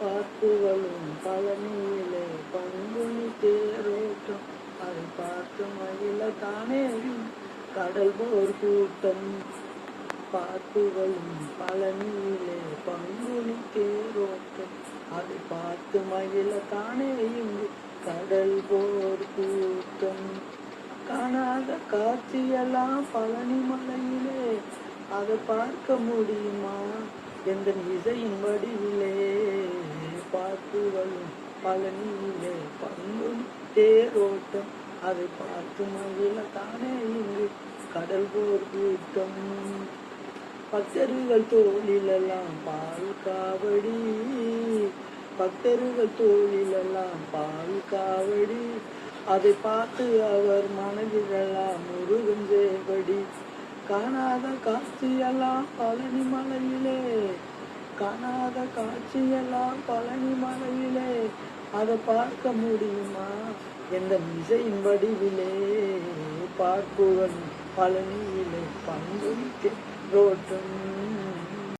பார்ப்புகளும் பழனியிலே பங்குனி தேரோட்டம் அதை பார்த்து மகிழ தானே கடல் போர் கூட்டம். பார்ப்புகளும் பழனியிலே பங்குனி தேரோட்டம் அதை பார்த்து மகிழ தானே இங்கு கடல் போர் கூட்டம். காணாத காட்சியெல்லாம் பழனி மலையிலே அதை பார்க்க முடியுமா? எந்த இசையின் வடிவிலே பார்ப்புகளும் பழனியிலே பங்கும் தேரோட்டம். அதை பார்த்து மகிழ தானே இங்கு கடல் போர் கூட்டம் பக்தர்கள் தோளிலெல்லாம் பால் காவடி. பக்தர்கள் தோளிலெல்லாம் பால் காவடி. அதை பார்த்து அவர் மனதிலெல்லாம் முருகன் சேவடி காணாத காட்சியெல்லாம் பழனி காணாத காட்சியெல்லாம் பழனி மலையிலே. அதை பார்க்க முடியுமா? எந்த இசையின் வடிவிலே? பார்க்குவன் பழனியிலே பங்கு